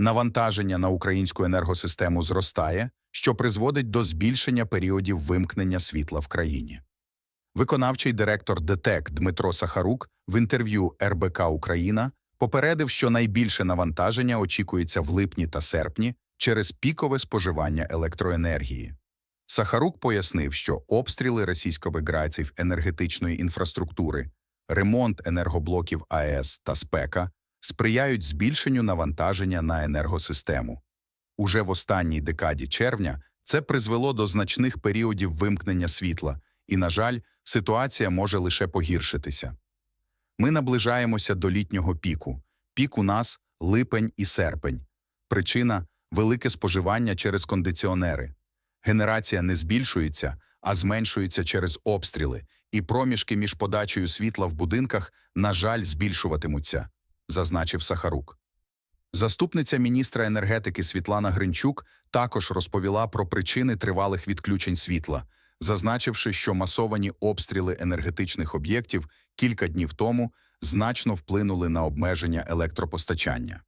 Навантаження на українську енергосистему зростає, що призводить до збільшення періодів вимкнення світла в країні. Виконавчий директор ДТЕК Дмитро Сахарук в інтерв'ю РБК Україна попередив, що найбільше навантаження очікується в липні та серпні через пікове споживання електроенергії. Сахарук пояснив, що обстріли російсько-беграйців енергетичної інфраструктури, ремонт енергоблоків АЕС та спека сприяють збільшенню навантаження на енергосистему. Уже в останній декаді червня це призвело до значних періодів вимкнення світла, і, на жаль, ситуація може лише погіршитися. Ми наближаємося до літнього піку. Пік у нас – липень і серпень. Причина – велике споживання через кондиціонери. Генерація не збільшується, а зменшується через обстріли, і проміжки між подачею світла в будинках, на жаль, збільшуватимуться, зазначив Сахарук. Заступниця міністра енергетики Світлана Гринчук також розповіла про причини тривалих відключень світла, зазначивши, що масовані обстріли енергетичних об'єктів кілька днів тому значно вплинули на обмеження електропостачання.